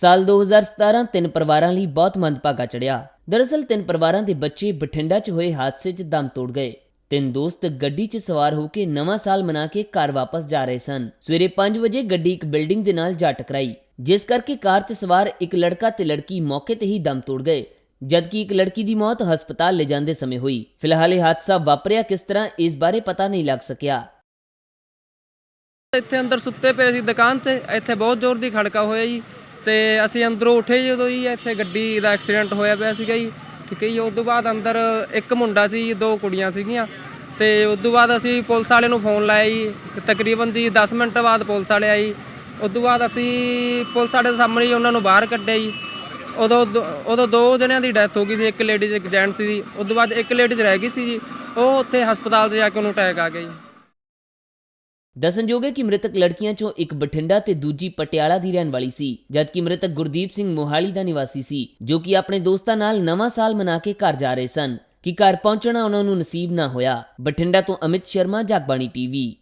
ਸਾਲ 2017 ਤਿੰਨ ਪਰਿਵਾਰਾਂ ਲਈ ਬਹੁਤ ਮੰਦਭਾਗਾ ਚੜਿਆ। ਦਰਅਸਲ ਤਿੰਨ ਪਰਿਵਾਰਾਂ ਦੇ ਬੱਚੇ ਬਠਿੰਡਾ 'ਚ ਹੋਏ ਹਾਦਸੇ 'ਚ ਦਮ ਤੋੜ ਗਏ। ਤਿੰਨ ਦੋਸਤ ਗੱਡੀ 'ਚ ਸਵਾਰ ਹੋ ਕੇ ਨਵਾਂ ਸਾਲ ਮਨਾ ਕੇ ਘਰ ਵਾਪਸ ਜਾ ਰਹੇ ਸਨ। ਸਵੇਰੇ 5 ਵਜੇ ਗੱਡੀ ਇੱਕ ਬਿਲਡਿੰਗ ਦੇ ਨਾਲ ਜਾ ਟਕਰਾਈ, ਜਿਸ ਕਰਕੇ ਕਾਰ 'ਚ ਸਵਾਰ ਇੱਕ ਲੜਕਾ ਤੇ ਲੜਕੀ ਮੌਕੇ ਤੇ ਹੀ ਦਮ ਤੋੜ ਗਏ, ਜਦਕਿ ਇੱਕ ਲੜਕੀ ਦੀ ਮੌਤ ਹਸਪਤਾਲ ਲੈ ਜਾਂਦੇ ਸਮੇਂ ਹੋਈ। ਫਿਲਹਾਲ ਇਹ ਹਾਦਸਾ ਵਾਪਰਿਆ ਕਿਸ ਤਰ੍ਹਾਂ, ਇਸ ਬਾਰੇ ਪਤਾ ਨਹੀਂ ਲੱਗ ਸਕਿਆ। ਇੱਥੇ ਅੰਦਰ ਸੁੱਤੇ ਪਏ ਸੀ ਦੁਕਾਨ ਤੇ, ਇੱਥੇ ਬਹੁਤ ਜ਼ੋਰ ਦੀ ਖੜਕਾ ਹੋਇਆ ਜੀ। ਤੇ ਅਸੀਂ ਅੰਦਰੋਂ ਉੱਠੇ ਜਦੋਂ ਜੀ ਇੱਥੇ ਗੱਡੀ ਦਾ ਐਕਸੀਡੈਂਟ ਹੋਇਆ ਪਿਆ ਸੀਗਾ ਜੀ, ਠੀਕ ਹੈ ਜੀ। ਉਸ ਤੋਂ ਬਾਅਦ ਅੰਦਰ ਇੱਕ ਮੁੰਡਾ ਸੀ ਦੋ ਕੁੜੀਆਂ ਸੀਗੀਆਂ ਤੇ ਉਸ ਤੋਂ ਬਾਅਦ ਅਸੀਂ ਪੁਲਿਸ ਵਾਲੇ ਨੂੰ ਫੋਨ ਲਾਇਆ ਜੀ। ਤਕਰੀਬਨ ਜੀ 10 ਮਿੰਟ ਬਾਅਦ ਪੁਲਿਸ ਵਾਲੇ ਆਈ ਉਸ ਤੋਂ ਬਾਅਦ ਅਸੀਂ ਪੁਲਿਸ ਵਾਲੇ ਦੇ ਸਾਹਮਣੇ ਉਹਨਾਂ ਨੂੰ ਬਾਹਰ ਕੱਢਿਆ ਜੀ। ਉਦੋਂ ਦੋ- ਉਦੋਂ ਦੋ ਜਣਿਆਂ ਦੀ ਡੈਥ ਹੋ ਗਈ ਸੀ, ਇੱਕ ਲੇਡੀਜ਼ ਇੱਕ ਜੈਂਟਸ ਸੀ ਉਸ ਤੋਂ ਬਾਅਦ ਇੱਕ ਲੇਡੀਜ਼ ਰਹਿ ਗਈ ਸੀ ਜੀ। ਉਹ ਉੱਥੇ ਹਸਪਤਾਲ 'ਚ ਜਾ ਕੇ ਉਹਨੂੰ ਅਟੈਕ ਆ ਗਿਆ ਜੀ। ਦੱਸਣਯੋਗ ਹੈ ਕਿ ਮ੍ਰਿਤਕ ਲੜਕੀਆਂ ਚੋਂ ਇੱਕ ਬਠਿੰਡਾ ਤੇ ਦੂਜੀ ਪਟਿਆਲਾ ਦੀ ਰਹਿਣ ਵਾਲੀ ਸੀ ਜਦਕਿ ਮ੍ਰਿਤਕ ਗੁਰਦੀਪ ਸਿੰਘ ਮੋਹਾਲੀ ਦਾ ਨਿਵਾਸੀ ਸੀ, ਜੋ ਕਿ ਆਪਣੇ ਦੋਸਤਾਂ ਨਾਲ ਨਵਾਂ ਸਾਲ ਮਨਾ ਕੇ ਘਰ ਜਾ ਰਹੇ ਸਨ, ਕਿ ਘਰ ਪਹੁੰਚਣਾ ਉਹਨਾਂ ਨੂੰ ਨਸੀਬ ਨਾ ਹੋਇਆ। ਬਠਿੰਡਾ ਤੋਂ ਅਮਿਤ ਸ਼ਰਮਾ, ਜਗਬਾਣੀ ਟੀਵੀ।